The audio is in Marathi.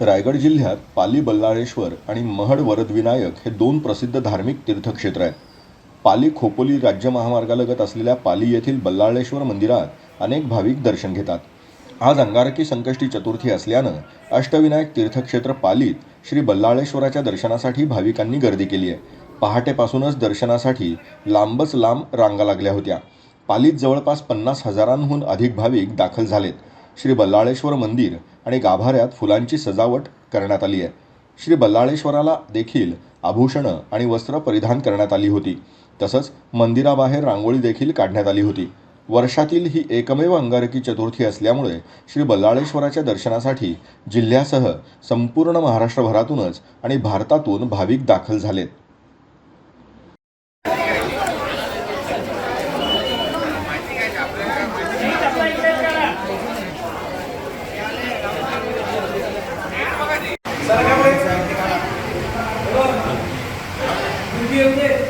रायगड जिल्ह्यात पाली बल्लाळेश्वर आणि महड वरदविनायक हे दोन प्रसिद्ध धार्मिक तीर्थक्षेत्र आहेत. पाली खोपोली राज्य महामार्गालगत असलेल्या पाली येथील बल्लाळेश्वर मंदिरात अनेक भाविक दर्शन घेतात. आज अंगारकी संकष्टी चतुर्थी असल्यानं अष्टविनायक तीर्थक्षेत्र पालीत श्री बल्लाळेश्वराच्या दर्शनासाठी भाविकांनी गर्दी केली आहे. पहाटेपासूनच दर्शनासाठी लांबच लांब रांगा लागल्या होत्या. पालीत जवळपास पन्नास हजारांहून अधिक भाविक दाखल झालेत. श्री बल्लाळेश्वर मंदिर आणि गाभाऱ्यात फुलांची सजावट करण्यात आली आहे. श्री बल्लाळेश्वराला देखील आभूषणं आणि वस्त्र परिधान करण्यात आली होती. तसंच मंदिराबाहेर रांगोळी देखील काढण्यात आली होती. वर्षातील ही एकमेव अंगारकी चतुर्थी असल्यामुळे श्री बल्लाळेश्वराच्या दर्शनासाठी जिल्ह्यासह संपूर्ण महाराष्ट्रभरातूनच आणि भारतातून भाविक दाखल झालेत. Yêu.